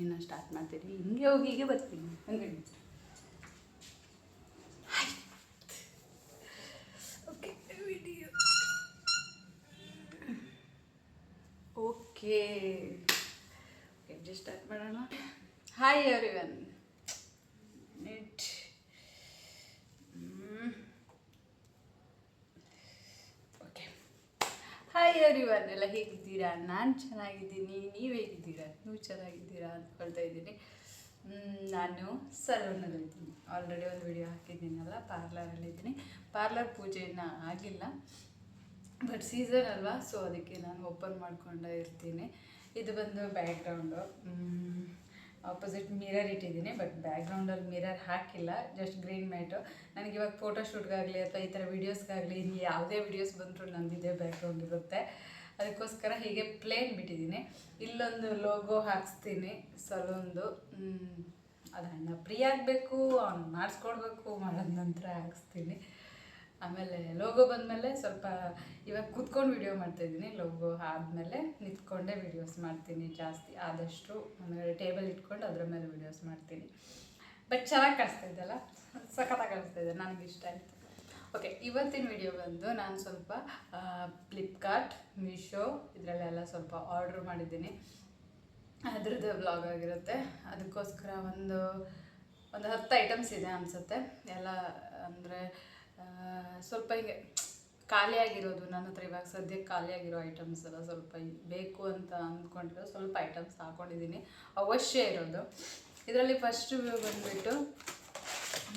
ಇನ್ನು ಸ್ಟಾರ್ಟ್ ಮಾಡ್ತೀನಿ ಹಿಂಗೆ ಹೋಗಿ ಹೀಗೆ ಬರ್ತೀನಿ. ಹಂಗೆ okay video okay okay start ಮಾಡೋಣ. ಹಾಯ್ ಎವ್ರಿ ಒನ್ ನೆಟ್ ಓಕೆ ಹಾಯ್ ಎವ್ರಿ ಎಲ್ಲ ಹೇಗಿದ್ದೀರಾ? ನಾನು ಚೆನ್ನಾಗಿದ್ದೀನಿ. ನೀವು ಹೇಗಿದ್ದೀರಾ? ನೀವು ಚೆನ್ನಾಗಿದ್ದೀರಾ ಅಂದ್ಕೊಳ್ತಾ ಇದ್ದೀನಿ. ನಾನು ಸಲೂನಲ್ಲಿದ್ದೀನಿ. ಆಲ್ರೆಡಿ ಒಂದು ವಿಡಿಯೋ ಹಾಕಿದ್ದೀನಲ್ಲ, ಪಾರ್ಲರಲ್ಲಿದ್ದೀನಿ. ಪಾರ್ಲರ್ ಪೂಜೆ ಆಗಿಲ್ಲ. ಬಟ್ ಸೀಸನ್ ಅಲ್ವಾ ಸೊ ಅದಕ್ಕೆ ನಾನು ಓಪನ್ ಮಾಡ್ಕೊಂಡೇ ಇರ್ತೀನಿ. ಇದು ಬಂದು ಬ್ಯಾಕ್ಗ್ರೌಂಡು ಆಪೋಸಿಟ್ ಮಿರರ್ ಇಟ್ಟಿದ್ದೀನಿ ಬಟ್ ಬ್ಯಾಕ್ಗ್ರೌಂಡಲ್ಲಿ ಮಿರರ್ ಹಾಕಿಲ್ಲ ಜಸ್ಟ್ ಗ್ರೀನ್ ಮ್ಯಾಟು ನನಗೆ ಇವಾಗ ಫೋಟೋಶೂಟ್ಗಾಗಲಿ ಅಥವಾ ಈ ಥರ ವೀಡಿಯೋಸ್ಗಾಗಲಿ ಇನ್ನು ಯಾವುದೇ ವೀಡಿಯೋಸ್ ಬಂದರೂ ನಂದಿದೆ ಬ್ಯಾಕ್ಗ್ರೌಂಡ್ ಇರುತ್ತೆ. ಅದಕ್ಕೋಸ್ಕರ ಹೀಗೆ ಪ್ಲೇನ್ ಬಿಟ್ಟಿದ್ದೀನಿ. ಇಲ್ಲೊಂದು ಲೋಗೋ ಹಾಕ್ಸ್ತೀನಿ, ಸಲೂನ್ದು. ಅದು ಅಣ್ಣ ಫ್ರೀ ಆಗಬೇಕು, ಅವ್ನು ಮಾಡಿಸ್ಕೊಡ್ಬೇಕು ಮಾಡೋದ ನಂತರ ಹಾಕ್ಸ್ತೀನಿ. ಆಮೇಲೆ ಲೋಗೋ ಬಂದಮೇಲೆ ಸ್ವಲ್ಪ ಇವಾಗ ಕೂತ್ಕೊಂಡು ವಿಡಿಯೋ ಮಾಡ್ತಾಯಿದ್ದೀನಿ ಲೋಗೋ ಆದಮೇಲೆ ನಿಂತ್ಕೊಂಡೇ ವಿಡಿಯೋಸ್ ಮಾಡ್ತೀನಿ ಜಾಸ್ತಿ. ಆದಷ್ಟು ಆಮೇಲೆ ಟೇಬಲ್ ಇಟ್ಕೊಂಡು ಅದರ ಮೇಲೆ ವಿಡಿಯೋಸ್ ಮಾಡ್ತೀನಿ. ಬಟ್ ಚೆನ್ನಾಗಿ ಕಾಣಿಸ್ತಾ ಇದ್ದಲ್ಲ ಸಖತ್ತಾಗಿ ಕಾಣಿಸ್ತಾ ಇದೆ. ನನಗೆ ಇಷ್ಟ ಆಯಿತು. ಓಕೆ ಇವತ್ತಿನ ವಿಡಿಯೋ ಬಂದು ನಾನು ಸ್ವಲ್ಪ ಫ್ಲಿಪ್ಕಾರ್ಟ್ ಮೀಶೋ ಇದರಲ್ಲೆಲ್ಲ ಸ್ವಲ್ಪ ಆರ್ಡ್ರ್ ಮಾಡಿದ್ದೀನಿ. ಅದ್ರದ್ದು ಬ್ಲಾಗ್ ಆಗಿರುತ್ತೆ. ಅದಕ್ಕೋಸ್ಕರ ಒಂದು ಒಂದು ಹತ್ತು ಐಟಮ್ಸ್ ಇದೆ ಅನಿಸುತ್ತೆ. ಎಲ್ಲ ಅಂದರೆ ಸ್ವಲ್ಪ ಹಿಂಗೆ ಖಾಲಿಯಾಗಿರೋದು ನನ್ನ ಹತ್ರ ಇವಾಗ ಸದ್ಯಕ್ಕೆ ಖಾಲಿಯಾಗಿರೋ ಐಟಮ್ಸ್ ಎಲ್ಲ ಸ್ವಲ್ಪ ಬೇಕು ಅಂತ ಅಂದ್ಕೊಂಡಿರೋ ಸ್ವಲ್ಪ ಐಟಮ್ಸ್ ಹಾಕೊಂಡಿದ್ದೀನಿ. ಅವಶ್ಯ ಇರೋದು. ಇದರಲ್ಲಿ ಫಸ್ಟು ಬಂದುಬಿಟ್ಟು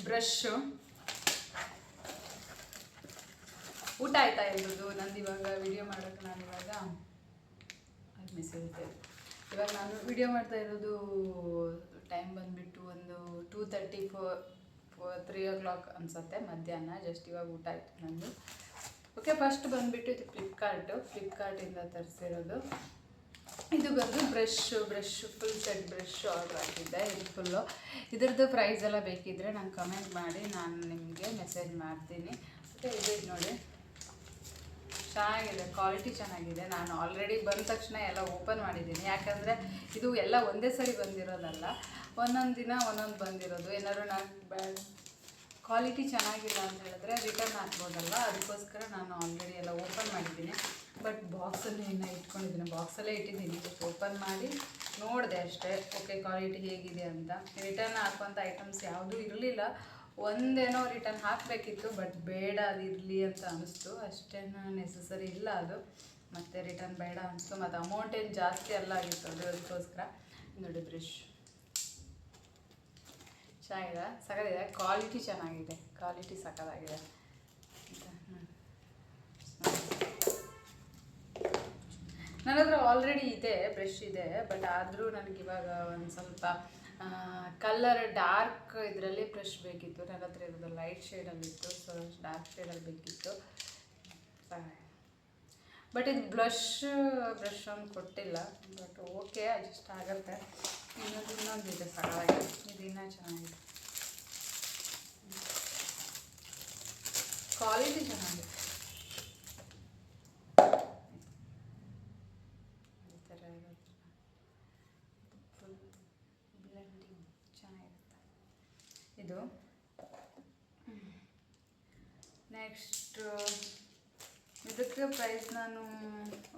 ಬ್ರಷ್ಷು ಊಟ ಆಯ್ತಾ ಇರೋದು? ನಂದು ಇವಾಗ ವಿಡಿಯೋ ಮಾಡೋಕ್ಕೆ ನಾನು ಇವಾಗ ಮಿಸ್ ಇರುತ್ತೆ ಇವಾಗ ನಾನು ವಿಡಿಯೋ ಮಾಡ್ತಾ ಇರೋದು ಟೈಮ್ ಬಂದುಬಿಟ್ಟು ಒಂದು two thirty four three o'clock ಅನ್ಸುತ್ತೆ, ಮಧ್ಯಾಹ್ನ ಜಸ್ಟ್ ಇವಾಗ ಊಟ ಆಯಿತು ನಂದು. ಓಕೆ ಫಸ್ಟ್ ಬಂದುಬಿಟ್ಟು ಇದು ಫ್ಲಿಪ್ಕಾರ್ಟು ಫ್ಲಿಪ್ಕಾರ್ಟಿಂದ ತರಿಸಿರೋದು. ಇದು ಬಂದು brush brush full set brush order ಆಗಿದ್ದೆ ಇದು ಫುಲ್ಲು ಇದ್ರದ್ದು ಪ್ರೈಸ್ ಎಲ್ಲ ಬೇಕಿದ್ದರೆ ನಾನು ಕಮೆಂಟ್ ಮಾಡಿ, ನಾನು ನಿಮಗೆ ಮೆಸೇಜ್ ಮಾಡ್ತೀನಿ. ಮತ್ತು ಇದು ನೋಡಿ. ಚೆನ್ನಾಗಿದೆ ಕ್ವಾಲಿಟಿ ಚೆನ್ನಾಗಿದೆ. ನಾನು ಆಲ್ರೆಡಿ ಬಂದ ತಕ್ಷಣ ಎಲ್ಲ ಓಪನ್ ಮಾಡಿದ್ದೀನಿ. ಯಾಕಂದರೆ ಇದು ಎಲ್ಲ ಒಂದೇ ಸರಿ ಬಂದಿರೋದಲ್ಲ. ಒಂದೊಂದು ದಿನ ಒಂದೊಂದು ಬಂದಿರೋದು. ಏನಾದ್ರು ನಾನು ಕ್ವಾಲಿಟಿ ಚೆನ್ನಾಗಿಲ್ಲ ಅಂತ ಹೇಳಿದ್ರೆ ರಿಟರ್ನ್ ಹಾಕ್ಬೋದಲ್ಲ ಅದಕ್ಕೋಸ್ಕರ ನಾನು ಆಲ್ರೆಡಿ ಎಲ್ಲ ಓಪನ್ ಮಾಡಿದ್ದೀನಿ. ಬಟ್ ಬಾಕ್ಸಲ್ಲಿ ಇನ್ನೂ ಇಟ್ಕೊಂಡಿದ್ದೀನಿ. ಬಾಕ್ಸಲ್ಲೇ ಇಟ್ಟಿದ್ದೀನಿ. ಓಪನ್ ಮಾಡಿ ನೋಡಿದೆ ಅಷ್ಟೇ. ಓಕೆ ಕ್ವಾಲಿಟಿ ಹೇಗಿದೆ ಅಂತ. ರಿಟರ್ನ್ ಹಾಕುವಂಥ ಐಟಮ್ಸ್ ಯಾವುದೂ ಇರಲಿಲ್ಲ. ಒಂದೇನೋ ರಿಟರ್ನ್ ಹಾಕಬೇಕಿತ್ತು ಬಟ್ ಬೇಡ ಅದು ಇರಲಿ ಅಂತ ಅನಿಸ್ತು. ಅಷ್ಟೇನು ನೆಸಸರಿ ಇಲ್ಲ ಅದು. ಮತ್ತು ರಿಟರ್ನ್ ಬೇಡ ಅನಿಸ್ತು. ಮತ್ತು ಅಮೌಂಟ್ ಏನು ಜಾಸ್ತಿ ಅಲ್ಲ ಆಗಿತ್ತು ಅದು. ಅದಕ್ಕೋಸ್ಕರ ನೋಡಿ ಬ್ರಷ್. ಚೆನ್ನಾಗಿದೆ. ಸಕತ್ತಿದೆ ಕ್ವಾಲಿಟಿ ಚೆನ್ನಾಗಿದೆ. ಕ್ವಾಲಿಟಿ ಸಖತ್ತಾಗಿದೆ ನನ್ನ ಹತ್ರ ಆಲ್ರೆಡಿ ಇದೆ ಬ್ರಷ್ ಇದೆ ಬಟ್ ಆದರೂ ನನಗೆ ಇವಾಗ ಒಂದು ಸ್ವಲ್ಪ ಕಲ್ಲರ್ ಡಾರ್ಕ್ ಇದರಲ್ಲಿ ಬ್ರಷ್ ಬೇಕಿತ್ತು. ನನ್ನ ಹತ್ರ ಇರೋದು ಲೈಟ್ ಶೇಡಲ್ಲಿತ್ತು ಸೊ ಡಾರ್ಕ್ ಶೇಡಲ್ಲಿ ಬೇಕಿತ್ತು. ಬಟ್ ಇದು ಬ್ಲಷ್ ಬ್ರಷ್ ಒಂದು ಕೊಟ್ಟಿಲ್ಲ ಬಟ್ ಓಕೆ ಅಡ್ಜಸ್ಟ್ ಆಗುತ್ತೆ. ಇನ್ನೊಂದು ಇನ್ನೊಂದು ಇದೆ ಸರಳಾಗಿ ಇದು ಇನ್ನೂ ಚೆನ್ನಾಗಿದೆ ಕ್ವಾಲಿಟಿ ಚೆನ್ನಾಗಿದೆ ಈ ಥರ ಇರುತ್ತೆ ಫುಲ್ ಬ್ಲೆಂಡಿಂಗ್ ಚೆನ್ನಾಗಿರುತ್ತೆ ಇದು ನೆಕ್ಸ್ಟ್ ಇದಕ್ಕೆ ಪ್ರೈಸ್ ನಾನು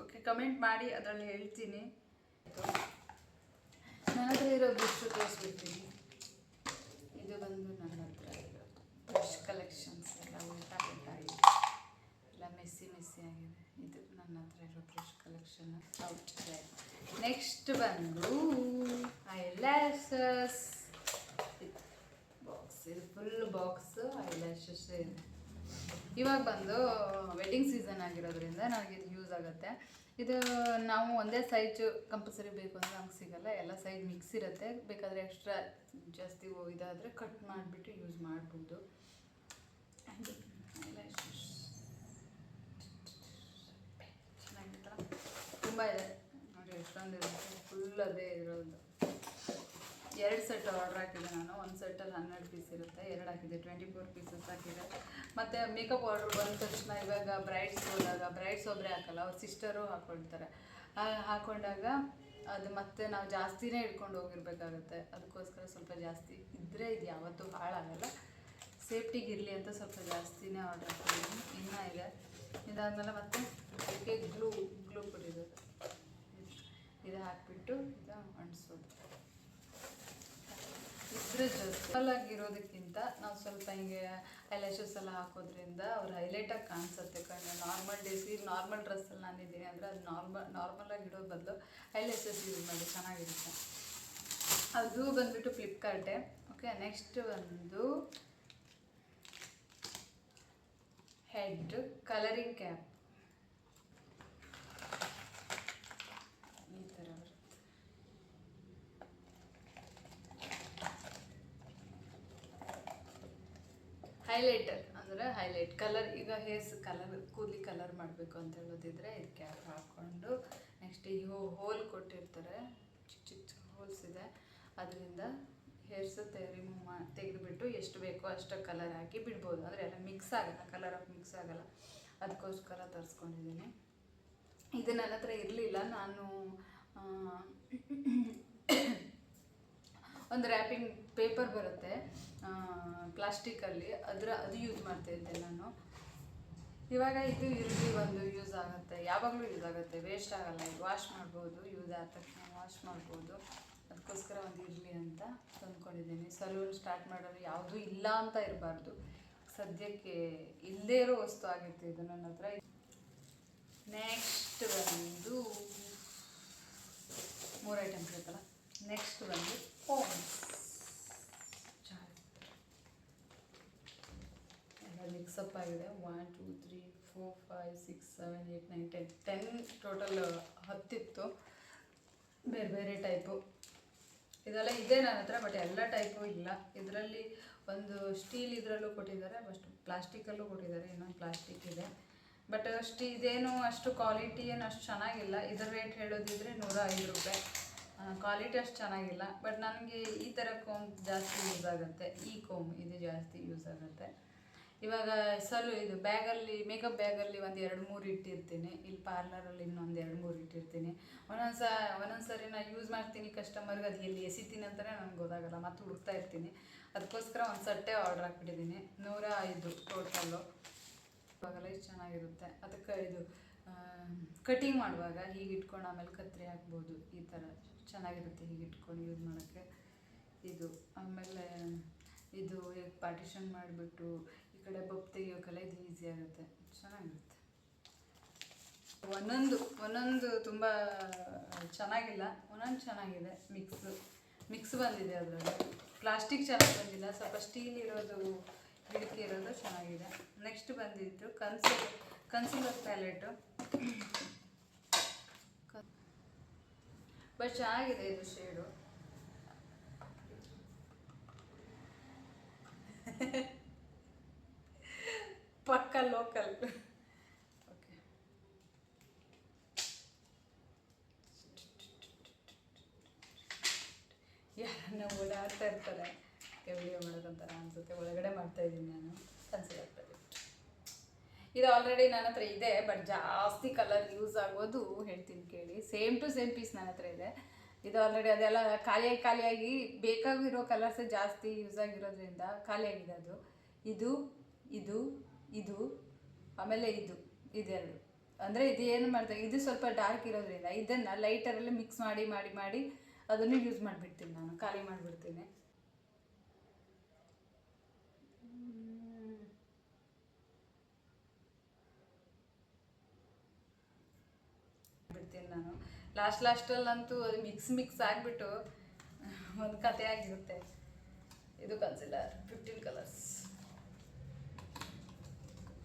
ಓಕೆ ಕಮೆಂಟ್ ಮಾಡಿ, ಅದರಲ್ಲಿ ಹೇಳ್ತೀನಿ. ನನ್ನ ಹತ್ರ ಇರೋ ಬ್ರಷ್ ತೋರಿಸ್ಬಿಡ್ತೀನಿ. ಇದು ಬಂದು ನನ್ನ ಹತ್ರ ಇರೋ ಬ್ರಷ್ ಕಲೆಕ್ಷನ್ಸ್ ಎಲ್ಲ ಉಲ್ಟಾ ಎಲ್ಲ ಮೆಸ್ಸಿ ಮೆಸ್ಸಿ ಆಗಿದೆ. ಇದು ನನ್ನ ಹತ್ರ ಇರೋ ಬ್ರಷ್ ಕಲೆಕ್ಷನ್ ಔಟ್ ನೆಕ್ಸ್ಟ್ ಬಂದು ಐ ಬಾಕ್ಸ್ ಇದು ಫುಲ್ ಬಾಕ್ಸ್ ಐ ಇದೆ. ಇವಾಗ ಬಂದು ವೆಡ್ಡಿಂಗ್ ಸೀಸನ್ ಆಗಿರೋದ್ರಿಂದ ನನಗೆ ಇದು ಯೂಸ್ ಆಗುತ್ತೆ. ಇದು ನಾವು ಒಂದೇ ಸೈಜು ಕಂಪಲ್ಸರಿ ಬೇಕು ಅಂದರೆ ನಮ್ಗೆ ಸಿಗಲ್ಲ. ಎಲ್ಲ ಸೈಜ್ ಮಿಕ್ಸ್ ಇರುತ್ತೆ. ಬೇಕಾದರೆ ಎಕ್ಸ್ಟ್ರಾ ಜಾಸ್ತಿ ಇದಾದರೆ ಕಟ್ ಮಾಡಿಬಿಟ್ಟು ಯೂಸ್ ಮಾಡ್ಬೋದು. ಚೆನ್ನಾಗಿರುತ್ತಲ್ಲ. ತುಂಬ ಇದೆ. ನೋಡಿ ಎಷ್ಟೊಂದು ಇರುತ್ತೆ ಫುಲ್ ಅದೇ ಇರೋದು. ಎರಡು ಸೆಟ್ ಆರ್ಡ್ರ್ ಹಾಕಿದೆ ನಾನು. ಒಂದು ಸೆಟ್ಟಲ್ಲಿ ಹನ್ನೆರಡು ಪೀಸ್ ಇರುತ್ತೆ, ಎರಡು ಹಾಕಿದೆ ಟ್ವೆಂಟಿ ಫೋರ್ ಪೀಸಸ್ ಹಾಕಿದೆ. ಮತ್ತು ಮೇಕಪ್ ಆರ್ಡ್ರ್ ಬಂದ ತಕ್ಷಣ ಇವಾಗ ಬ್ರೈಡ್ಸ್ ಹೋದಾಗ ಬ್ರೈಡ್ಸ್ ಒಬ್ಬರೇ ಹಾಕಲ್ಲ, ಅವ್ರ ಸಿಸ್ಟರು ಹಾಕ್ಕೊಳ್ತಾರೆ ಹಾಕ್ಕೊಂಡಾಗ ಅದು ಮತ್ತೆ ನಾವು ಜಾಸ್ತಿನೇ ಇಟ್ಕೊಂಡು ಹೋಗಿರ್ಬೇಕಾಗತ್ತೆ. ಅದಕ್ಕೋಸ್ಕರ ಸ್ವಲ್ಪ ಜಾಸ್ತಿ ಇದ್ದರೆ ಇದು ಯಾವತ್ತೂ ಹಾಳಾಗಲ್ಲ. ಸೇಫ್ಟಿಗೆ ಇರಲಿ ಅಂತ ಸ್ವಲ್ಪ ಜಾಸ್ತಿನೇ ಆರ್ಡರ್ ಹಾಕಿದ್ದೀನಿ. ಇನ್ನೂ ಇದೆ. ಇದಾದಮೇಲೆ ಮತ್ತೆ ಅದಕ್ಕೆ ಗ್ಲೂ ಗ್ಲೂ ಇರೋದು ಇದು ಹಾಕಿಬಿಟ್ಟು ಇದು ಅಂಟಿಸೋದು ಇದ್ರ ಜೊತೆ ನಾವು ಸ್ವಲ್ಪ ಹಿಂಗೆ ಐಲ್ಯಾಶಸ್ ಎಲ್ಲ ಹಾಕೋದ್ರಿಂದ ಅವ್ರು ಹೈಲೈಟಾಗಿ ಕಾಣಿಸುತ್ತೆ. ಕಣ್ಣು ನಾರ್ಮಲ್ ಡೇಸ್ ಈ ನಾರ್ಮಲ್ ಡ್ರೆಸ್ಸಲ್ಲಿ ನಾನಿದ್ದೀನಿ ಅಂದರೆ ಅದು ನಾರ್ಮಲ್ ನಾರ್ಮಲಾಗಿ ಇಡೋ ಬದಲು ಐಲ್ಯಾಶಸ್ ಯೂಸ್ ಮಾಡಿ ಚೆನ್ನಾಗಿರುತ್ತೆ. ಅದು ಬಂದ್ಬಿಟ್ಟು ಫ್ಲಿಪ್ಕಾರ್ಟೆ ಓಕೆ ನೆಕ್ಸ್ಟ್ ಒಂದು ಹೆಡ್ ಕಲರಿಂಗ್ ಕ್ಯಾಪ್ ಈ ಥರ ಬರುತ್ತೆ ಹೈಲೈಟರ್ ಅಂದರೆ ಹೈಲೈಟ್ ಕಲರ್ ಈಗ ಹೇರ್ಸ್ ಕಲರ್ ಕೂದಲಿ ಕಲರ್ ಮಾಡಬೇಕು ಅಂತ ಹೇಳೋದಿದ್ರೆ ಇದಕ್ಕೆ ಹಾಕ್ಕೊಂಡು ನೆಕ್ಸ್ಟ್ ಈ ಹೋಲ್ ಕೊಟ್ಟಿರ್ತಾರೆ, ಚಿಕ್ಕ ಚಿಕ್ಕ ಹೋಲ್ಸ್ ಇದೆ. ಅದರಿಂದ ಹೇರ್ಸ್ ರಿಮೂವ್ ಮಾ, ತೆಗೆದುಬಿಟ್ಟು ಎಷ್ಟು ಬೇಕೋ ಅಷ್ಟು ಕಲರ್ ಹಾಕಿ ಬಿಡ್ಬೋದು. ಅಂದರೆ ಎಲ್ಲ ಮಿಕ್ಸ್ ಆಗಲ್ಲ ಕಲರ್ ಆಫ್ ಮಿಕ್ಸ್ ಆಗಲ್ಲ. ಅದಕ್ಕೋಸ್ಕರ ತರಿಸ್ಕೊಂಡಿದ್ದೀನಿ. ಇದು ನನ್ನ ಹತ್ರ ಇರಲಿಲ್ಲ. ನಾನು ಒಂದು ರ್ಯಾಪಿಂಗ್ ಪೇಪರ್ ಬರುತ್ತೆ. ಪ್ಲಾಸ್ಟಿಕಲ್ಲಿ ಅದರ, ಅದು ಯೂಸ್ ಮಾಡ್ತಾ ಇದ್ದೆ ನಾನು. ಇವಾಗ ಇದು ಇರಲಿ ಒಂದು ಯೂಸ್ ಆಗುತ್ತೆ. ಯಾವಾಗಲೂ ಯೂಸ್ ಆಗುತ್ತೆ. ವೇಸ್ಟ್ ಆಗಲ್ಲ. ಇದು ವಾಶ್ ಮಾಡ್ಬೋದು. ಯೂಸ್ ಆದ ತಕ್ಷಣ ವಾಶ್ ಮಾಡ್ಬೋದು. ಅದಕ್ಕೋಸ್ಕರ ಒಂದು ಇರಲಿ ಅಂತ ತಂದ್ಕೊಂಡಿದ್ದೀನಿ. ಸಲೂನ್ ಸ್ಟಾರ್ಟ್ ಮಾಡೋದು ಯಾವುದೂ ಇಲ್ಲ ಅಂತ ಇರಬಾರ್ದು. ಸದ್ಯಕ್ಕೆ ಇಲ್ಲದೇ ಇರೋ ವಸ್ತು ಆಗಿತ್ತು ಇದು ನನ್ನ ಹತ್ರ. ನೆಕ್ಸ್ಟ್ ಬಂದು ಮೂರು ಐಟಮ್ಸ್ ಇರುತ್ತಲ್ಲ? ನೆಕ್ಸ್ಟ್ ಬಂದು ಫೋನ್ಸ್ ಎಲ್ಲ ಮಿಕ್ಸಪ್ ಆಗಿದೆ. One two three four five six seven eight nine ten ten total ಹತ್ತಿತ್ತು. ಬೇರೆ ಬೇರೆ ಟೈಪು ಇದೆಲ್ಲ ಇದೆ ನನ್ನ ಹತ್ರ ಬಟ್ ಎಲ್ಲ ಟೈಪು ಇಲ್ಲ. ಇದರಲ್ಲಿ ಒಂದು ಸ್ಟೀಲ್ ಇದರಲ್ಲೂ ಕೊಟ್ಟಿದ್ದಾರೆ ಬಟ್ ಪ್ಲಾಸ್ಟಿಕಲ್ಲೂ ಕೊಟ್ಟಿದ್ದಾರೆ. ಇನ್ನೊಂದು ಪ್ಲಾಸ್ಟಿಕ್ ಇದೆ. ಬಟ್ ಅಷ್ಟು ಇದೇನು ಅಷ್ಟು ಕ್ವಾಲಿಟಿ ಏನು ಅಷ್ಟು ಚೆನ್ನಾಗಿಲ್ಲ. ಇದರ ರೇಟ್ ಹೇಳೋದಿದ್ರೆ ನೂರ ಐದು ರೂಪಾಯಿ. ಕ್ವಾಲಿಟಿ ಅಷ್ಟು ಚೆನ್ನಾಗಿಲ್ಲ ಬಟ್ ನನಗೆ ಈ ಥರ ಕೋಮ್ ಜಾಸ್ತಿ ಯೂಸ್ ಆಗುತ್ತೆ. ಈ ಕೋಮ್ ಇದು ಜಾಸ್ತಿ ಯೂಸ್ ಆಗುತ್ತೆ. ಇವಾಗ ಸಲು ಇದು ಬ್ಯಾಗಲ್ಲಿ ಮೇಕಪ್ ಬ್ಯಾಗಲ್ಲಿ ಒಂದು ಎರಡು ಮೂರು ಇಟ್ಟಿರ್ತೀನಿ. ಇಲ್ಲಿ ಪಾರ್ಲರಲ್ಲಿ ಇನ್ನೊಂದು ಎರಡು ಮೂರು ಇಟ್ಟಿರ್ತೀನಿ. ಒಂದೊಂದು ಸ ಒಂದೊಂದು ಸರಿ ನಾನು ಯೂಸ್ ಮಾಡ್ತೀನಿ ಕಸ್ಟಮರ್ಗೆ ಅದು ಎಲ್ಲಿ ಎಸಿತೀನಿ ಅಂತಲೇ ನನಗೆ ಗೊತ್ತಾಗಲ್ಲ, ಮತ್ತು ಹುಡುಕ್ತಾ ಇರ್ತೀನಿ. ಅದಕ್ಕೋಸ್ಕರ ಒಂದು ಸಟ್ಟೆ ಆರ್ಡ್ರ್ ಹಾಕ್ಬಿಟ್ಟಿದ್ದೀನಿ ನೂರ ಐದು ಟೋಟಲ್ಲು ಇವಾಗೆಲ್ಲ ಚೆನ್ನಾಗಿರುತ್ತೆ. ಅದಕ್ಕೆ ಇದು ಕಟಿಂಗ್ ಮಾಡುವಾಗ ಹೀಗೆ ಇಟ್ಕೊಂಡು ಆಮೇಲೆ ಕತ್ರಿ ಹಾಕ್ಬೋದು, ಈ ಥರ ಚೆನ್ನಾಗಿರುತ್ತೆ ಹೀಗೆ ಇಟ್ಕೊಂಡು ಯೂಸ್ ಮಾಡೋಕ್ಕೆ. ಇದು ಆಮೇಲೆ ಇದು ಪಾರ್ಟಿಷನ್ ಮಾಡಿಬಿಟ್ಟು ಈ ಕಡೆ ಬೊಬ್ಬು ತೆಗಿಯೋಕೆಲ್ಲ ಇದು ಈಸಿ ಆಗುತ್ತೆ. ಚೆನ್ನಾಗಿರುತ್ತೆ. ಒಂದೊಂದು ಒಂದೊಂದು ತುಂಬ ಚೆನ್ನಾಗಿಲ್ಲ, ಒಂದೊಂದು ಚೆನ್ನಾಗಿದೆ ಮಿಕ್ಸು ಮಿಕ್ಸ್ ಬಂದಿದೆ ಅದರಲ್ಲಿ. ಪ್ಲಾಸ್ಟಿಕ್ ಚೆನ್ನಾಗಿ ಬಂದಿಲ್ಲ, ಸ್ವಲ್ಪ ಸ್ಟೀಲ್ ಇರೋದು ಹಿಡಿಕೆ ಇರೋದು ಚೆನ್ನಾಗಿದೆ. ನೆಕ್ಸ್ಟ್ ಬಂದಿದ್ದು ಕನ್ಸಿಲ್ ಕನ್ಸಿಲರ್ ಪ್ಯಾಲೆಟು ಬಟ್ ಚೆನ್ನಾಗಿದೆ ಇದು ಶೇಡು. ಪಕ್ಕ ಲೋಕಲ್. ಓಕೆ. ಯಾರನ್ನ ಓಡಾಡ್ತಾ ಇರ್ತಾರೆ ವಿಡಿಯೋ ಮಾಡೋದಂತಾರ ಅನ್ಸುತ್ತೆ. ಒಳಗಡೆ ಮಾಡ್ತಾ ಇದ್ದೀನಿ ನಾನು. ಪ್ರಾಜೆಕ್ಟ್ ಇದು ಆಲ್ರೆಡಿ ನನ್ನ ಹತ್ರ ಇದೆ ಬಟ್ ಜಾಸ್ತಿ ಕಲರ್ ಯೂಸ್ ಆಗೋದು ಹೇಳ್ತೀನಿ ಕೇಳಿ. ಸೇಮ್ ಟು ಸೇಮ್ ಪೀಸ್ ನನ್ನ ಹತ್ರ ಇದೆ. ಇದು ಆಲ್ರೆಡಿ ಅದೆಲ್ಲ ಖಾಲಿಯಾಗಿ ಖಾಲಿಯಾಗಿ ಬೇಕಾಗಿರೋ ಕಲರ್ಸ್ ಜಾಸ್ತಿ ಯೂಸ್ ಆಗಿರೋದ್ರಿಂದ ಖಾಲಿಯಾಗಿದೆ ಅದು. ಇದು ಇದು ಇದು, ಆಮೇಲೆ ಇದು, ಇದೆರಡು. ಅಂದರೆ ಇದು ಏನು ಮಾಡ್ತಾರೆ, ಇದು ಸ್ವಲ್ಪ ಡಾರ್ಕ್ ಇರೋದ್ರಿಂದ ಇದನ್ನು ಲೈಟರಲ್ಲಿ ಮಿಕ್ಸ್ ಮಾಡಿ ಮಾಡಿ ಮಾಡಿ ಅದನ್ನು ಯೂಸ್ ಮಾಡಿಬಿಡ್ತೀನಿ ನಾನು, ಖಾಲಿ ಮಾಡಿಬಿಡ್ತೀನಿ ಬಿಡ್ತೀನಿ ನಾನು ಲಾಸ್ಟ್ ಲಾಸ್ಟಲ್ಲಂತೂ ಅದು ಮಿಕ್ಸ್ ಮಿಕ್ಸ್ ಆಗಿಬಿಟ್ಟು ಒಂದು ಕತೆ ಆಗಿರುತ್ತೆ. ಇದು concealer fifteen colours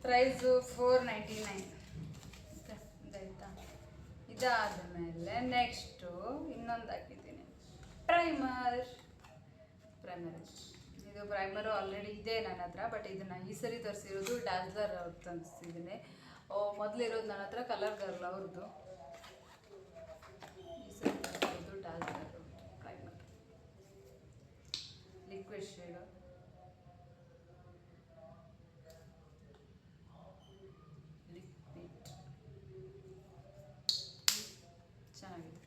price four ninety nine ಇದಾಯ್ತಾ ಇದಾದ ಮೇಲೆ ನೆಕ್ಸ್ಟು ಇನ್ನೊಂದು ಹಾಕಿದ್ದೀನಿ ಪ್ರೈಮರ್ ಪ್ರೈಮರ್ ಇದು ಪ್ರೈಮರು ಆಲ್ರೆಡಿ ಇದೆ ನನ್ನ ಹತ್ರ ಬಟ್ ಇದನ್ನು ಈ ಸರಿ ತರಿಸಿರೋದು ಡಾಜ್ಲರ್ ಅವ್ರು ತರಿಸಿದ್ದೀನಿ ಓ, ಮೊದಲಿರೋದು ನನ್ನ ಹತ್ರ ಕಲರ್ ಗರ್ಲ್ ಅವ್ರದ್ದು ಲಾಲ್ ಕಲರ್ ಕೈಮಾ ಲಿಕ್ವಿಡ್ ಶೇಡು ಲಿಕ್ವಿಡ್ ಚೆನ್ನಾಗಿದೆ.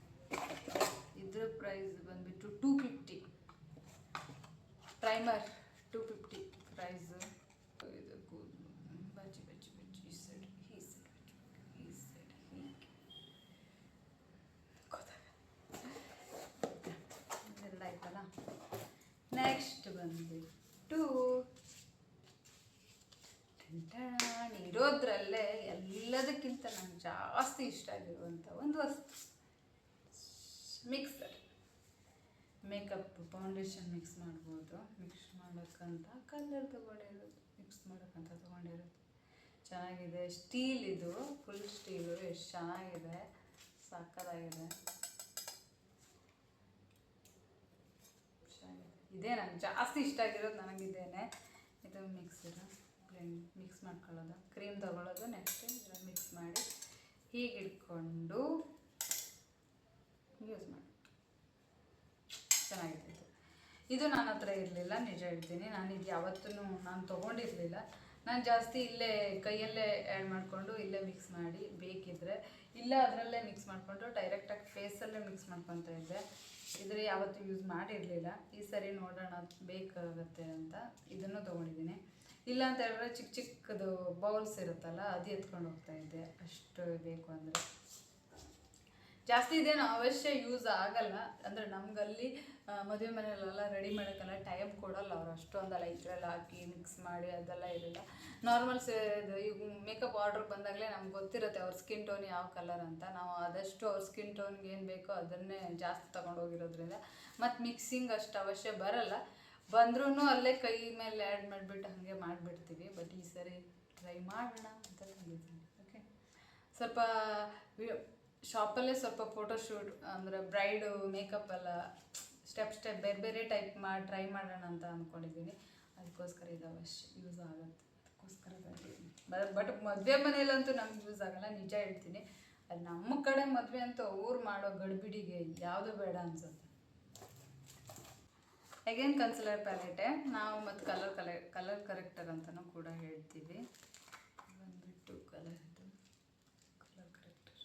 ಇದರ ಪ್ರೈಸ್ ಬಂದುಬಿಟ್ಟು ಟೂ ಫಿಫ್ಟಿ ಪ್ರೈಮರ್ ಎಲ್ಲದಕ್ಕಿಂತ ನಂಗೆ ಜಾಸ್ತಿ ಇಷ್ಟ ಆಗಿರುವಂಥ ಒಂದು ವಸ್ತು. ಮಿಕ್ಸರ್ ಮೇಕಪ್ ಫೌಂಡೇಶನ್ ಮಿಕ್ಸ್ ಮಾಡ್ಬೋದು. ಮಿಕ್ಸ್ ಮಾಡೋಕ್ಕಂತ ಕಲರ್ ತೊಗೊಂಡಿರೋದು. ಮಿಕ್ಸ್ ಮಾಡೋಕ್ಕಂತ ತೊಗೊಂಡಿರೋದು. ಚೆನ್ನಾಗಿದೆ. ಸ್ಟೀಲ್ ಇದು ಫುಲ್ ಸ್ಟೀಲು ಎಷ್ಟು ಚೆನ್ನಾಗಿದೆ. ಸಾಕದಾಗಿದೆ ಚೆನ್ನಾಗಿದೆ. ಇದೇ ನಂಗೆ ಜಾಸ್ತಿ ಇಷ್ಟ ಆಗಿರೋದು ನನಗಿದ್ದೇನೆ ಇದು ಮಿಕ್ಸರ್ ಬ್ಲೆಂಡ್ ಮಿಕ್ಸ್ ಮಾಡ್ಕೊಳ್ಳೋದು? ಕ್ರೀಮ್ ತೊಗೊಳ್ಳೋದು ನೆಕ್ಸ್ಟ್ ಮಿಕ್ಸ್ ಮಾಡಿ ಹೀಗೆ ಇಟ್ಕೊಂಡು ಯೂಸ್ ಮಾಡಿ. ಚೆನ್ನಾಗಿದೆ ಇದು. ಇದು ನನ್ನ ಹತ್ರ ಇರಲಿಲ್ಲ, ನಿಜ ಹೇಳ್ತೀನಿ. ನಾನು ಇದು ಯಾವತ್ತೂ ನಾನು ತೊಗೊಂಡಿರಲಿಲ್ಲ. ನಾನು ಜಾಸ್ತಿ ಇಲ್ಲೇ ಕೈಯಲ್ಲೇ ಆ್ಯಡ್ ಮಾಡಿಕೊಂಡು ಇಲ್ಲೇ ಮಿಕ್ಸ್ ಮಾಡಿ ಬೇಕಿದ್ರೆ, ಇಲ್ಲ ಅದರಲ್ಲೇ ಮಿಕ್ಸ್ ಮಾಡಿಕೊಂಡು ಡೈರೆಕ್ಟಾಗಿ ಫೇಸಲ್ಲೇ ಮಿಕ್ಸ್ ಮಾಡ್ಕೊತಾ ಇದ್ದೆ. ಇದ್ರೆ ಯಾವತ್ತೂ ಯೂಸ್ ಮಾಡಿರಲಿಲ್ಲ. ಈ ಸರಿ ನೋಡೋಣ, ಬೇಕಾಗತ್ತೆ ಅಂತ ಇದನ್ನು ತೊಗೊಂಡಿದ್ದೀನಿ. ಇಲ್ಲ ಅಂತ ಹೇಳಿದ್ರೆ ಚಿಕ್ಕ ಚಿಕ್ಕದು ಬೌಲ್ಸ್ ಇರುತ್ತಲ್ಲ, ಅದು ಎತ್ಕೊಂಡು ಹೋಗ್ತಾ ಇದ್ದೆ. ಅಷ್ಟು ಬೇಕು ಅಂದರೆ. ಜಾಸ್ತಿ ಇದೇನು ಅವಶ್ಯ ಯೂಸ್ ಆಗಲ್ಲ. ಅಂದರೆ ನಮಗಲ್ಲಿ ಮದುವೆ ಮನೆಯಲ್ಲೆಲ್ಲ ರೆಡಿ ಮಾಡೋಕ್ಕೆಲ್ಲ ಟೈಮ್ ಕೊಡಲ್ಲ ಅವ್ರು. ಅಷ್ಟೊಂದಲ್ಲ ಇದ್ರಲ್ಲಿ ಹಾಕಿ ಮಿಕ್ಸ್ ಮಾಡಿ ಅದೆಲ್ಲ ಇರಲ್ಲ. ನಾರ್ಮಲ್ಸ್ ಇದು, ಈಗ ಮೇಕಪ್ ಆರ್ಡ್ರ್ ಬಂದಾಗಲೇ ನಮ್ಗೆ ಗೊತ್ತಿರುತ್ತೆ ಅವ್ರ ಸ್ಕಿನ್ ಟೋನ್ ಯಾವ ಕಲರ್ ಅಂತ. ನಾವು ಆದಷ್ಟು ಅವ್ರ ಸ್ಕಿನ್ ಟೋನ್ಗೆ ಏನು ಬೇಕೋ ಅದನ್ನೇ ಜಾಸ್ತಿ ತೊಗೊಂಡೋಗಿರೋದ್ರಿಂದ ಮತ್ತು ಮಿಕ್ಸಿಂಗ್ ಅಷ್ಟು ಅವಶ್ಯ ಬರಲ್ಲ. ಬಂದ್ರೂ ಅಲ್ಲೇ ಕೈ ಮೇಲೆ ಆ್ಯಡ್ ಮಾಡಿಬಿಟ್ಟು ಹಾಗೆ ಮಾಡಿಬಿಡ್ತೀವಿ ಬಟ್ ಈ ಸರಿ ಟ್ರೈ ಮಾಡೋಣ ಅಂತ ಹೇಳಿದ್ದೀನಿ ಓಕೆ ಸ್ವಲ್ಪ ಶಾಪಲ್ಲೇ ಸ್ವಲ್ಪ ಫೋಟೋಶೂಟ್ ಅಂದರೆ ಬ್ರೈಡು ಮೇಕಪ್ ಎಲ್ಲ ಸ್ಟೆಪ್ ಸ್ಟೆಪ್ ಬೇರೆ ಬೇರೆ ಟೈಪ್ ಮಾಡಿ ಟ್ರೈ ಮಾಡೋಣ ಅಂತ ಅಂದ್ಕೊಂಡಿದ್ದೀನಿ ಅದಕ್ಕೋಸ್ಕರ ಇದು ಅವಶ್ಯ ಯೂಸ್ ಆಗುತ್ತೆ. ಅದಕ್ಕೋಸ್ಕರ ಬಟ್ ಮದುವೆ ಮನೆಯಲ್ಲಂತೂ ನಮ್ಗೆ ಯೂಸ್ ಆಗಲ್ಲ, ನಿಜ ಹೇಳ್ತೀನಿ. ಅದು ನಮ್ಮ ಕಡೆ ಮದುವೆ ಅಂತೂ ಅವ್ರು ಮಾಡೋ ಗಡಿಬಿಡಿಗೆ ಯಾವುದು ಬೇಡ ಅನ್ಸುತ್ತೆ. ಅಗೇನ್ ಕನ್ಸಿಲರ್ ಪ್ಯಾಲೆಟೆ ನಾವು ಮತ್ತು ಕಲರ್ ಕಲೆ ಕಲರ್ ಕರೆಕ್ಟರ್ ಅಂತಲೂ ಕೂಡ ಹೇಳ್ತೀವಿ. ಬಂದುಬಿಟ್ಟು ಕಲರ್ ಇದು ಕಲರ್ ಕರೆಕ್ಟರ್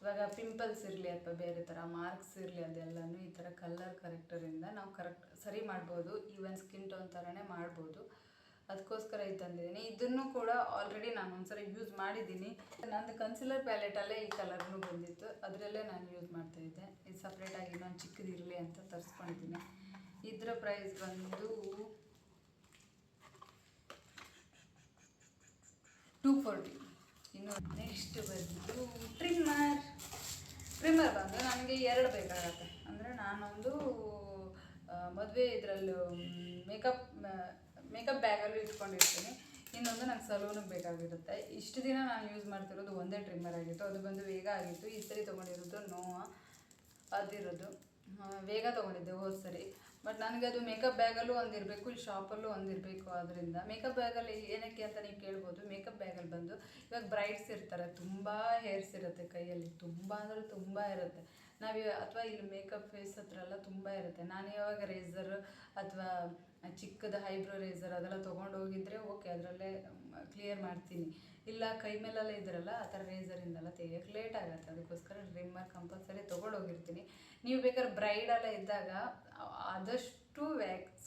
ಇವಾಗ ಪಿಂಪಲ್ಸ್ ಇರಲಿ ಅಥವಾ ಬೇರೆ ಥರ ಮಾರ್ಕ್ಸ್ ಇರಲಿ ಅದೆಲ್ಲನೂ ಈ ಥರ ಕಲರ್ ಕರೆಕ್ಟರಿಂದ ನಾವು ಕರೆಕ್ಟ್ ಸರಿ ಮಾಡ್ಬೋದು. ಈವನ್ ಸ್ಕಿನ್ ಟೋನ್ ಥರನೇ ಮಾಡ್ಬೋದು. ಅದಕ್ಕೋಸ್ಕರ ಇದು ತಂದಿದ್ದೀನಿ. ಇದನ್ನು ಕೂಡ ಆಲ್ರೆಡಿ ನಾನು ಒಂದ್ಸರಿ ಯೂಸ್ ಮಾಡಿದ್ದೀನಿ. ನಂದು ಕನ್ಸಿಲರ್ ಪ್ಯಾಲೆಟಲ್ಲೇ ಈ ಕಲರ್ನು ಬಂದಿತ್ತು. ಅದರಲ್ಲೇ ನಾನು ಯೂಸ್ ಮಾಡ್ತಾಯಿದ್ದೆ ಇದು ಸಪ್ರೇಟಾಗಿ ಇನ್ನೊಂದು ಚಿಕ್ಕದಿರಲಿ ಅಂತ ತರಿಸ್ಕೊಂಡಿದ್ದೀನಿ. ಇದರ ಪ್ರೈಸ್ ಬಂದು ಟೂ ಫೋರ್ಟಿ ಇನ್ನು ನೆಕ್ಸ್ಟ್ ಬಂದು ಟ್ರಿಮ್ಮರ್ ಟ್ರಿಮ್ಮರ್ ಬಂದು ನನಗೆ ಎರಡು ಬೇಕಾಗತ್ತೆ. ಅಂದರೆ ನಾನೊಂದು ಮದುವೆ ಇದರಲ್ಲೂ ಮೇಕಪ್ ಮೇಕಪ್ ಬ್ಯಾಗಲ್ಲೂ ಇಟ್ಕೊಂಡಿರ್ತೀನಿ. ಇನ್ನೊಂದು ನನಗೆ ಸಲೂನಿಗೆ ಬೇಕಾಗಿರುತ್ತೆ. ಇಷ್ಟು ದಿನ ನಾನು ಯೂಸ್ ಮಾಡ್ತಿರೋದು ಒಂದೇ ಟ್ರಿಮ್ಮರ್ ಆಗಿತ್ತು. ಅದು ಬಂದು ವೇಗ ಆಗಿತ್ತು. ಈ ಸರಿ ತೊಗೊಂಡಿರೋದು ನೋವಾ ಅದಿರೋದು. ವೇಗ ತೊಗೊಂಡಿದ್ದೆ ಹೋದ ಸರಿ ಬಟ್ ನನಗೆ ಅದು ಮೇಕಪ್ ಬ್ಯಾಗಲ್ಲೂ ಒಂದಿರಬೇಕು, ಇಲ್ಲಿ ಶಾಪಲ್ಲೂ ಒಂದಿರಬೇಕು ಅದರಿಂದ ಮೇಕಪ್ ಬ್ಯಾಗಲ್ಲಿ ಏನಕ್ಕೆ ಅಂತ ನೀವು ಕೇಳ್ಬೋದು? ಮೇಕಪ್ ಬ್ಯಾಗಲ್ಲಿ ಬಂದು ಇವಾಗ ಬ್ರೈಡ್ಸ್ ಇರ್ತಾರೆ, ತುಂಬ ಹೇರ್ಸ್ ಇರುತ್ತೆ ಕೈಯಲ್ಲಿ, ತುಂಬ ಅಂದರೆ ತುಂಬ ಇರುತ್ತೆ. ನಾವು ಅಥವಾ ಇಲ್ಲಿ ಮೇಕಪ್ ಫೇಸ್ ಹತ್ರ ಎಲ್ಲ ತುಂಬ ಇರುತ್ತೆ. ನಾನು ಇವಾಗ ರೇಸರ್ ಅಥವಾ ಚಿಕ್ಕದ ಹೈಬ್ರೋ ರೇಸರ್ ಅದೆಲ್ಲ ತೊಗೊಂಡು ಹೋಗಿದ್ರೆ ಓಕೆ ಅದರಲ್ಲೇ ಕ್ಲಿಯರ್ ಮಾಡ್ತೀನಿ. ಇಲ್ಲ, ಕೈ ಮೇಲೆಲ್ಲ ಇದ್ರಲ್ಲ, ಆ ಥರ ರೇಸರಿಂದೆಲ್ಲ ತೆಗಿಯೋಕ್ಕೆ ಲೇಟ್ ಆಗುತ್ತೆ. ಅದಕ್ಕೋಸ್ಕರ ರಿಮ್ಮರ್ ಕಂಪಲ್ಸರಿ ತೊಗೊಂಡು ಹೋಗಿರ್ತೀನಿ ನೀವು ಬೇಕಾದ್ರೆ ಬ್ರೈಡ್ ಎಲ್ಲ ಇದ್ದಾಗ, ಆದಷ್ಟು ವ್ಯಾಕ್ಸ್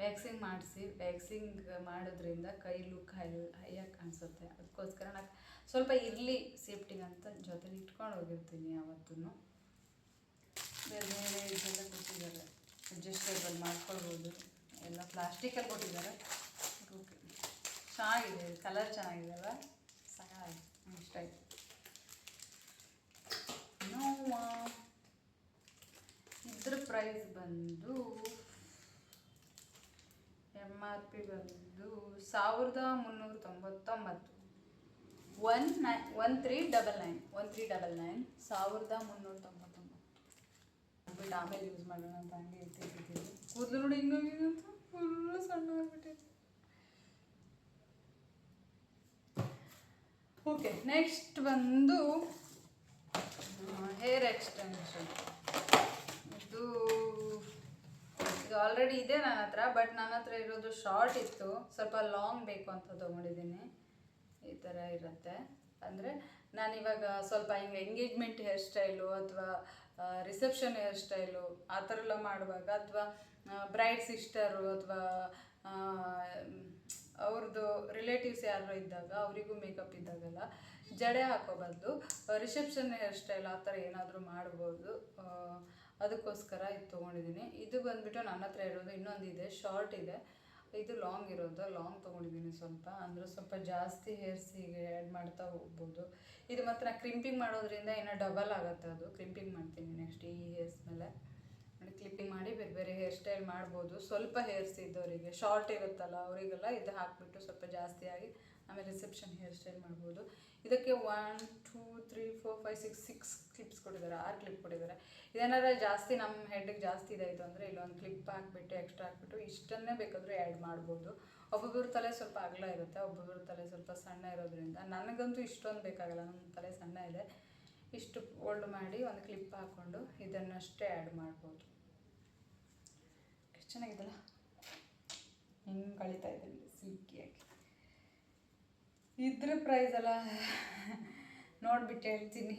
ವ್ಯಾಕ್ಸಿಂಗ್ ಮಾಡಿಸಿ ವ್ಯಾಕ್ಸಿಂಗ್ ಮಾಡೋದ್ರಿಂದ ಕೈ ಲುಕ್ ಹೈ ಹೈಯಾಗಿ ಕಾಣಿಸುತ್ತೆ. ಅದಕ್ಕೋಸ್ಕರ ನಾನು ಸ್ವಲ್ಪ ಇರಲಿ ಸೇಫ್ಟಿಗಂತ ಜೊತೆಲಿ ಇಟ್ಕೊಂಡು ಹೋಗಿರ್ತೀನಿ ಯಾವತ್ತೂ ಬೇರೆ ಬೇರೆ ಇದೆಲ್ಲ ಕೊಟ್ಟಿದ್ದಾರೆ. ಅಡ್ಜಸ್ಟೇಬಲ್ ಮಾಡ್ಕೊಳ್ಬೋದು. ಎಲ್ಲ ಪ್ಲಾಸ್ಟಿಕಲ್ಲಿ ಕೊಟ್ಟಿದ್ದಾರೆ. ಓಕೆ ಚೆನ್ನಾಗಿದೆ ಕಲರ್ ಚೆನ್ನಾಗಿದೆ ಅಲ್ಲ ಸಾಕಾಗಿ ಇಷ್ಟ ಆಯ್ತು. ನೋವಾ. ಇದ್ರ ಪ್ರೈಸ್ ಬಂದು ಎಂ ಆರ್ ಪಿ ಬಂದು ಸಾವಿರದ ಮುನ್ನೂರ ತೊಂಬತ್ತೊಂಬತ್ತು. One nine one three double nine one three double nine ಸಾವಿರದ ಮುನ್ನೂರ ತೊಂಬತ್ತೊಂಬತ್ತು. ಬಿಟ್ಟು ಆಮೇಲೆ ಯೂಸ್ ಮಾಡೋಣ ಅಂತ ಹಂಗೆ ಇಟ್ಟಿದ್ದೀನಿ ಕೂದಲು ನೋಡಿ ಇನ್ನೂ ಫುಲ್ಲು ಸಣ್ಣ ಆಗ್ಬಿಟ್ಟಿದೆ ಓಕೆ ನೆಕ್ಸ್ಟ್ ಬಂದು ಹೇರ್ ಎಕ್ಸ್ಟೆನ್ಷನ್ ಇದು ಇದು ಆಲ್ರೆಡಿ ಇದೆ ನನ್ನ ಹತ್ರ ಬಟ್ ನನ್ನ ಹತ್ರ ಇರೋದು ಶಾರ್ಟ್ ಇತ್ತು. ಸ್ವಲ್ಪ ಲಾಂಗ್ ಬೇಕು ಅಂತ ತೊಗೊಂಡಿದ್ದೀನಿ. ಈ ಥರ ಇರುತ್ತೆ. ಅಂದರೆ ನಾನಿವಾಗ ಸ್ವಲ್ಪ ಹಿಂಗೆ ಎಂಗೇಜ್ಮೆಂಟ್ ಹೇರ್ ಸ್ಟೈಲು ಅಥವಾ ರಿಸೆಪ್ಷನ್ ಹೇರ್ ಸ್ಟೈಲು ಆ ಥರ ಎಲ್ಲ ಮಾಡುವಾಗ ಅಥವಾ ಬ್ರೈಡ್ ಸಿಸ್ಟರು ಅಥವಾ ರಿಲೇಟಿವ್ಸ್ ಯಾರು ಇದ್ದಾಗ, ಅವರಿಗೂ ಮೇಕಪ್ ಇದ್ದಾಗೆಲ್ಲ ಜಡೆ ಹಾಕೋ ಬದಲು ರಿಸೆಪ್ಷನ್ ಹೇರ್ ಸ್ಟೈಲ್ ಆ ಥರ ಏನಾದರೂ ಮಾಡ್ಬೋದು. ಅದಕ್ಕೋಸ್ಕರ ಇದು ತೊಗೊಂಡಿದ್ದೀನಿ. ಇದು ಬಂದ್ಬಿಟ್ಟು ನನ್ನ ಹತ್ರ ಇರೋದು ಇನ್ನೊಂದು ಇದೆ ಶಾರ್ಟ್ ಇದೆ. ಇದು ಲಾಂಗ್ ಇರೋದು ಲಾಂಗ್ ತೊಗೊಂಡಿದ್ದೀನಿ ಸ್ವಲ್ಪ. ಅಂದರೆ ಸ್ವಲ್ಪ ಜಾಸ್ತಿ ಹೇರ್ಸ್ ಹೀಗೆ ಆ್ಯಡ್ ಮಾಡ್ತಾ ಹೋಗ್ಬೋದು. ಇದು ಮಾತ್ರ ಕ್ರಿಂಪಿಂಗ್ ಮಾಡೋದ್ರಿಂದ ಏನೋ ಡಬಲ್ ಆಗುತ್ತೆ ಅದು. ಕ್ರಿಂಪಿಂಗ್ ಮಾಡ್ತೀನಿ ನೆಕ್ಸ್ಟ್ ಈ ಹೇರ್ಸ್ ಮೇಲೆ. ಕ್ಲಿಪ್ಪಿಂಗ್ ಮಾಡಿ ಬೇರೆ ಬೇರೆ ಹೇರ್ ಸ್ಟೈಲ್ ಮಾಡ್ಬೋದು. ಸ್ವಲ್ಪ ಹೇರ್ಸ್ ಇದ್ದವರಿಗೆ ಶಾರ್ಟ್ ಇರುತ್ತಲ್ಲ, ಅವರಿಗೆಲ್ಲ ಇದು ಹಾಕಿಬಿಟ್ಟು ಸ್ವಲ್ಪ ಜಾಸ್ತಿಯಾಗಿ ಆಮೇಲೆ ರಿಸೆಪ್ಷನ್ ಹೇರ್ ಸ್ಟೈಲ್ ಮಾಡ್ಬೋದು. ಇದಕ್ಕೆ one two three four five six six clips ಕೊಟ್ಟಿದ್ದಾರೆ, ಆರು ಕ್ಲಿಪ್ ಕೊಟ್ಟಿದ್ದಾರೆ. ಇದೇನಾರ ಜಾಸ್ತಿ ನಮ್ಮ ಹೆಡ್ಗೆ ಜಾಸ್ತಿ ಇದಾಯಿತು ಅಂದರೆ ಇಲ್ಲೊಂದು ಕ್ಲಿಪ್ ಹಾಕ್ಬಿಟ್ಟು ಎಕ್ಸ್ಟ್ರಾ ಹಾಕ್ಬಿಟ್ಟು ಇಷ್ಟನ್ನೇ ಬೇಕಾದರೂ ಆ್ಯಡ್ ಮಾಡ್ಬೋದು. ಒಬ್ಬೊಬ್ಬರ ತಲೆ ಸ್ವಲ್ಪ ಅಗಲ ಇರುತ್ತೆ ಒಬ್ಬೊಬ್ಬರ ತಲೆ ಸ್ವಲ್ಪ ಸಣ್ಣ ಇರೋದ್ರಿಂದ. ನನಗಂತೂ ಇಷ್ಟೊಂದು ಬೇಕಾಗಲ್ಲ ನನ್ನ ತಲೆ ಸಣ್ಣ ಇದೆ. ಇಷ್ಟು ಓಲ್ಡ್ ಮಾಡಿ ಒಂದು ಕ್ಲಿಪ್ ಹಾಕ್ಕೊಂಡು ಇದನ್ನಷ್ಟೇ ಆ್ಯಡ್ ಮಾಡ್ಬೋದು. ಚೆನ್ನಾಗಿದೆಲ್ಲ ಹಿಂಗೆ ಕಳೀತಾ ಇದ್ದೀನಿ ಸಿಲ್ಕಿಯಾಗಿ ಇದ್ರ ಪ್ರೈಸ್ ಎಲ್ಲ ನೋಡ್ಬಿಟ್ಟು ಹೇಳ್ತೀನಿ.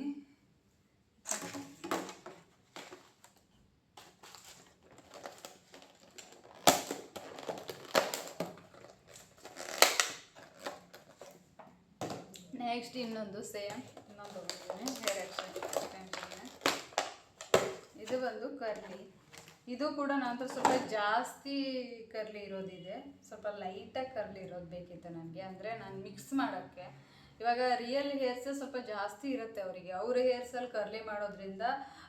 ನೆಕ್ಸ್ಟ್ ಇನ್ನೊಂದು ಸೇಮ್ ಇನ್ನೊಂದು ಎಕ್ಸ್ಟೆನ್ಷನ್ ಇದು ಬಂದು ಕರ್ಲಿ ಇದು ಕೂಡ ನಾನು ಸ್ವಲ್ಪ ಜಾಸ್ತಿ ಕರ್ಲಿ ಇರೋದಿದೆ. ಸ್ವಲ್ಪ ಲೈಟಾಗಿ ಕರ್ಲಿ ಇರೋದು ಬೇಕಿತ್ತು ನನಗೆ. ಅಂದರೆ ನಾನು ಮಿಕ್ಸ್ ಮಾಡೋಕ್ಕೆ. ಇವಾಗ ರಿಯಲ್ ಹೇರ್ಸ್ ಸ್ವಲ್ಪ ಜಾಸ್ತಿ ಇರುತ್ತೆ ಅವರಿಗೆ. ಅವ್ರ ಹೇರ್ಸಲ್ಲಿ ಕರ್ಲಿ ಮಾಡೋದ್ರಿಂದ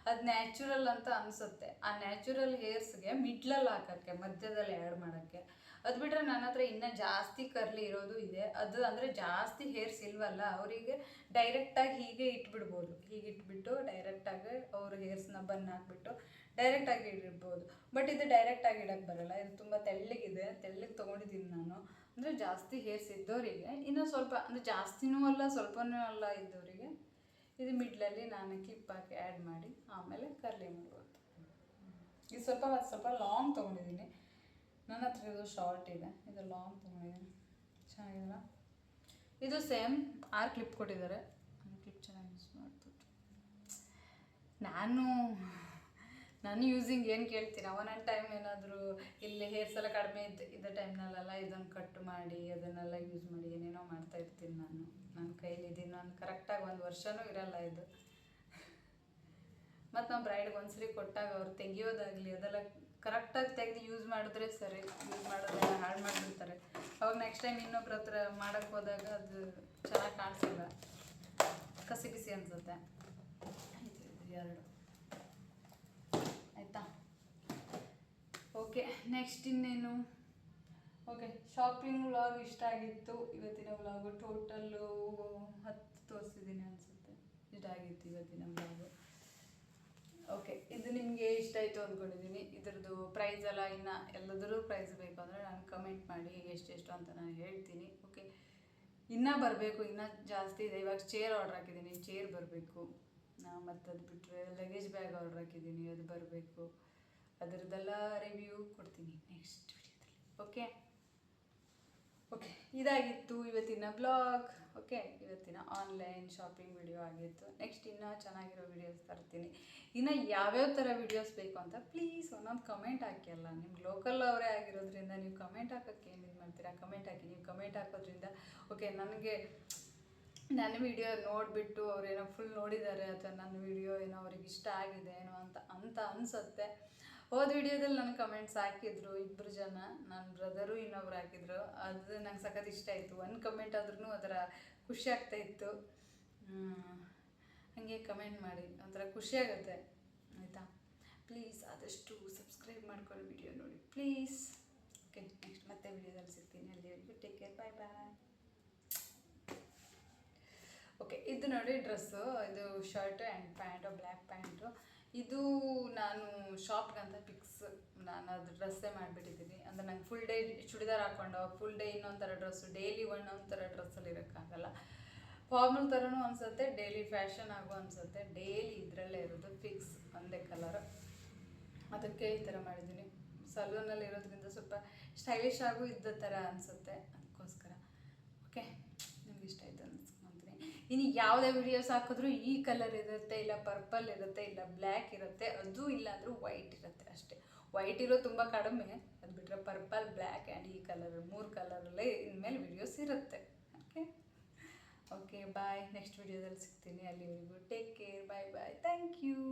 ಅದು ನ್ಯಾಚುರಲ್ ಅಂತ ಅನಿಸುತ್ತೆ. ಆ ನ್ಯಾಚುರಲ್ ಹೇರ್ಸ್ಗೆ ಮಿಡ್ಲಲ್ಲಿ ಹಾಕೋಕ್ಕೆ, ಮಧ್ಯದಲ್ಲಿ ಆ್ಯಡ್ ಮಾಡೋಕ್ಕೆ. ಅದು ಬಿಟ್ಟರೆ ನನ್ನ ಹತ್ರ ಇನ್ನೂ ಜಾಸ್ತಿ ಕರ್ಲಿ ಇರೋದು ಇದೆ. ಅದು ಅಂದರೆ ಜಾಸ್ತಿ ಹೇರ್ಸ್ ಇಲ್ವಲ್ಲ ಅವರಿಗೆ ಡೈರೆಕ್ಟಾಗಿ ಹೀಗೆ ಇಟ್ಬಿಡ್ಬೋದು. ಹೀಗೆ ಇಟ್ಬಿಟ್ಟು ಡೈರೆಕ್ಟಾಗಿ ಅವ್ರ ಹೇರ್ಸ್ನ ಬನ್ ಹಾಕ್ಬಿಟ್ಟು ಡೈರೆಕ್ಟಾಗಿ ಇಡ್ಬೋದು. ಬಟ್ ಇದು ಡೈರೆಕ್ಟಾಗಿ ಇಡೋಕ್ಕೆ ಬರಲ್ಲ. ಇದು ತುಂಬ ತೆಳ್ಳಗಿದೆ. ತೆಳ್ಳಗೆ ತೊಗೊಂಡಿದ್ದೀನಿ ನಾನು. ಅಂದರೆ ಜಾಸ್ತಿ ಹೇರ್ಸ್ ಇದ್ದವರಿಗೆ ಇನ್ನು ಸ್ವಲ್ಪ, ಅಂದರೆ ಜಾಸ್ತಿನೂ ಅಲ್ಲ, ಸ್ವಲ್ಪನೂ ಅಲ್ಲ ಇದ್ದವರಿಗೆ ಇದು ಮಿಡ್ಲಲ್ಲಿ ನಾನು ಕ್ಲಿಪ್ ಹಾಕಿ ಆ್ಯಡ್ ಮಾಡಿ, ಆಮೇಲೆ ಕರ್ಲಿ ಮಾಡ್ಬೋದು. ಇದು ಸ್ವಲ್ಪ ಸ್ವಲ್ಪ ಲಾಂಗ್ ತೊಗೊಂಡಿದ್ದೀನಿ ನನ್ನ ಹತ್ರ ಇದು ಶಾರ್ಟ್ ಇದೆ. ಇದು ಲಾಂಗ್ ತೊಗೊಂಡಿದ್ದೀನಿ ಚೆನ್ನಾಗಿದೆಲ್ಲ ಇದು ಸೇಮ್ ಆರು ಕ್ಲಿಪ್ ಕೊಟ್ಟಿದ್ದಾರೆ. ಕ್ಲಿಪ್ ಚೆನ್ನಾಗಿ ಯೂಸ್ ಮಾಡ್ಬಿಟ್ಟು ನಾನು ನಾನು ಯೂಸಿಂಗ್ ಏನು ಕೇಳ್ತೀನಿ? ಒಂದೊಂದು ಟೈಮ್ ಏನಾದರೂ ಇಲ್ಲಿ ಹೇರ್ಸ್ ಎಲ್ಲ ಕಡಿಮೆ ಇದ್ದ ಇದ್ದ ಟೈಮ್ನಲ್ಲೆಲ್ಲ ಇದನ್ನು ಕಟ್ ಮಾಡಿ, ಅದನ್ನೆಲ್ಲ ಯೂಸ್ ಮಾಡಿ, ಏನೇನೋ ಮಾಡ್ತಾ ಇರ್ತೀನಿ ನಾನು. ನನ್ನ ಕೈಲಿದ್ದು ನಾನು ಕರೆಕ್ಟಾಗಿ ಒಂದು ವರ್ಷವೂ ಇರಲ್ಲ ಇದು. ಮತ್ತು ನಾವು ಬ್ರೈಡ್ಗೆ ಒಂದ್ಸರಿ ಕೊಟ್ಟಾಗ ಅವ್ರು ತೆಗಿಯೋದಾಗಲಿ, ಅದೆಲ್ಲ ಕರೆಕ್ಟಾಗಿ ತೆಗೆದು ಯೂಸ್ ಮಾಡಿದ್ರೆ ಸರಿ. ಯೂಸ್ ಮಾಡೋದೆಲ್ಲ ಹಾಳು ಮಾಡಿಬಿಡ್ತಾರೆ. ಅವಾಗ ನೆಕ್ಸ್ಟ್ ಟೈಮ್ ಇನ್ನೊಬ್ರ ಹತ್ರ ಮಾಡೋಕ್ಕೆ ಹೋದಾಗ ಅದು ಚೆನ್ನಾಗಿ ಕಾಣಿಸಲ್ಲ. ಕಸಿ ಬಿಸಿ ಅನಿಸುತ್ತೆ. ಎರಡು ಆಯಿತಾ ಓಕೆ ನೆಕ್ಸ್ಟ್ ಇನ್ನೇನು? ಓಕೆ ಶಾಪಿಂಗ್ ವ್ಲಾಗ್ ಇಷ್ಟ ಆಗಿತ್ತು. ಇವತ್ತಿನ ವ್ಲಾಗ್ ಟೋಟಲ್ಲು ಹತ್ತು ತೋರಿಸಿದ್ದೀನಿ ಅನಿಸುತ್ತೆ. ಇಷ್ಟ ಆಗಿತ್ತು ಇವತ್ತಿನ ವ್ಲಾಗು ಓಕೆ ಇದು ನಿಮಗೆ ಇಷ್ಟ ಆಯಿತು ಅಂದ್ಕೊಂಡಿದ್ದೀನಿ ಇದ್ರದ್ದು ಪ್ರೈಸ್ ಎಲ್ಲ ಇನ್ನು ಎಲ್ಲದರೂ ಪ್ರೈಸ್ ಬೇಕು ಅಂದರೆ ನಾನು ಕಮೆಂಟ್ ಮಾಡಿ ಎಷ್ಟೆಷ್ಟು ಅಂತ ನಾನು ಹೇಳ್ತೀನಿ. ಓಕೆ ಇನ್ನೂ ಬರಬೇಕು, ಇನ್ನೂ ಜಾಸ್ತಿ ಇದೆ. ಇವಾಗ ಚೇರ್ ಆರ್ಡ್ರ್ ಹಾಕಿದ್ದೀನಿ ಚೇರ್ ಬರಬೇಕು. ಮತ್ತು ಅದು ಬಿಟ್ಟರೆ ಲಗೇಜ್ ಬ್ಯಾಗ್ ಆರ್ಡ್ರ್ ಹಾಕಿದ್ದೀನಿ ಅದು ಬರಬೇಕು. ಅದರದ್ದೆಲ್ಲ ರಿವ್ಯೂ ಕೊಡ್ತೀನಿ ನೆಕ್ಸ್ಟ್ ವಿಡಿಯೋದಲ್ಲಿ ಓಕೆ ಓಕೆ ಇದಾಗಿತ್ತು ಇವತ್ತಿನ ಬ್ಲಾಗ್ ಓಕೆ ಇವತ್ತಿನ ಆನ್ಲೈನ್ ಶಾಪಿಂಗ್ ವಿಡಿಯೋ ಆಗಿತ್ತು. ನೆಕ್ಸ್ಟ್ ಇನ್ನೂ ಚೆನ್ನಾಗಿರೋ ವಿಡಿಯೋಸ್ ತರ್ತೀನಿ. ಇನ್ನು ಯಾವ್ಯಾವ ಥರ ವಿಡಿಯೋಸ್ ಬೇಕು ಅಂತ ಪ್ಲೀಸ್ ಒಂದೊಂದು ಕಮೆಂಟ್ ಹಾಕಿ ಅಲ್ಲ. ನಿಮ್ಗೆ ಲೋಕಲ್ ಅವರೇ ಆಗಿರೋದ್ರಿಂದ ನೀವು ಕಮೆಂಟ್ ಹಾಕೋಕ್ಕೆ ಏನು ಇದು ಮಾಡ್ತೀರಾ? ಕಮೆಂಟ್ ಹಾಕಿ. ನೀವು ಕಮೆಂಟ್ ಹಾಕೋದ್ರಿಂದ ಓಕೆ ನನಗೆ ನನ್ನ ವಿಡಿಯೋ ನೋಡಿಬಿಟ್ಟು ಅವ್ರೇನೋ ಫುಲ್ ನೋಡಿದ್ದಾರೆ ಅಥವಾ ನನ್ನ ವಿಡಿಯೋ ಏನೋ ಅವ್ರಿಗೆ ಇಷ್ಟ ಆಗಿದೆ ಏನೋ ಅಂತ ಅಂತ ಅನಿಸುತ್ತೆ. ಹೋದ ವಿಡಿಯೋದಲ್ಲಿ ನನಗೆ ಕಮೆಂಟ್ಸ್ ಹಾಕಿದ್ರು ಇಬ್ಬರು ಜನ. ನನ್ನ ಬ್ರದರು ಇನ್ನೊಬ್ರು ಹಾಕಿದ್ರು. ಅದು ನಂಗೆ ಸಖತ್ ಇಷ್ಟ ಆಯಿತು. ಒಂದು ಕಮೆಂಟ್ ಆದ್ರೂ ಅದರ ಖುಷಿ ಆಗ್ತಾ ಇತ್ತು. ಹಂಗೆ ಕಮೆಂಟ್ ಮಾಡಿ. ಒಂಥರ ಖುಷಿ ಆಗುತ್ತೆ. ಆಯಿತಾ? ಪ್ಲೀಸ್ ಆದಷ್ಟು ಸಬ್ಸ್ಕ್ರೈಬ್ ಮಾಡ್ಕೊಳ್ಳಿ ವಿಡಿಯೋ ನೋಡಿ. ಪ್ಲೀಸ್ ಓಕೆ ನೆಕ್ಸ್ಟ್ ಮತ್ತೆ ವಿಡಿಯೋದಲ್ಲಿ ಸಿಗ್ತೀನಿ. ಅಲ್ಲಿವರೆಗೂ take care bye bye okay ಇದು ನೋಡಿ ಡ್ರೆಸ್ಸು ಇದು shirt and pant black pant ಇದು ನಾನು ಶಾಪ್ಗೆ ಅಂತ ಫಿಕ್ಸ್ ನಾನು ಅದು ಡ್ರೆಸ್ಸೇ ಮಾಡಿಬಿಟ್ಟಿದ್ದೀನಿ. ಅಂದರೆ ನಂಗೆ ಫುಲ್ ಡೇ ಚುಡಿದಾರ್ ಹಾಕ್ಕೊಂಡು ಫುಲ್ ಡೇ ಇನ್ನೊಂದು ಥರ ಡ್ರೆಸ್ಸು ಡೈಲಿ ಒಂದೊಂದು ಥರ ಡ್ರೆಸ್ಸಲ್ಲಿ ಇರೋಕ್ಕಾಗಲ್ಲ. ಫಾರ್ಮಲ್ ಥರನೂ ಅನಿಸುತ್ತೆ ಡೈಲಿ ಫ್ಯಾಷನ್ ಆಗು ಅನಿಸುತ್ತೆ. ಡೈಲಿ ಇದರಲ್ಲೇ ಇರೋದು ಫಿಕ್ಸ್ ಒಂದೇ ಕಲರ್ ಅದಕ್ಕೆ ಈ ಥರ ಮಾಡಿದ್ದೀನಿ. ಸಲೂನಲ್ಲಿ ಇರೋದ್ರಿಂದ ಸ್ವಲ್ಪ ಸ್ಟೈಲಿಶ್ ಆಗೂ ಇದ್ದ ಥರ ಅನಿಸುತ್ತೆ. ಅದಕ್ಕೋಸ್ಕರ. ಓಕೆ ನಿಮ್ಗೆ ಇಷ್ಟ ಆಯಿತು ಇನ್ನು ಯಾವುದೇ ವೀಡಿಯೋಸ್ ಹಾಕಿದ್ರು ಈ ಕಲರ್ ಇರುತ್ತೆ, ಇಲ್ಲ ಪರ್ಪಲ್ ಇರುತ್ತೆ, ಇಲ್ಲ ಬ್ಲ್ಯಾಕ್ ಇರುತ್ತೆ, ಅದು ಇಲ್ಲ ಅಂದರೂ ವೈಟ್ ಇರುತ್ತೆ ಅಷ್ಟೇ. ವೈಟ್ ಇರೋ ತುಂಬ ಕಡಿಮೆ, ಅದು ಬಿಟ್ಟರೆ ಪರ್ಪಲ್ ಬ್ಲ್ಯಾಕ್ ಆ್ಯಂಡ್ ಈ ಕಲರ್ ಮೂರು ಕಲರಲ್ಲೇ ಇನ್ಮೇಲೆ ವಿಡಿಯೋಸ್ ಇರುತ್ತೆ. ಓಕೆ ಓಕೆ ಬಾಯ್ ನೆಕ್ಸ್ಟ್ ವಿಡಿಯೋದಲ್ಲಿ ಸಿಗ್ತೀನಿ. ಅಲ್ಲಿವರೆಗೂ take care bye bye thank you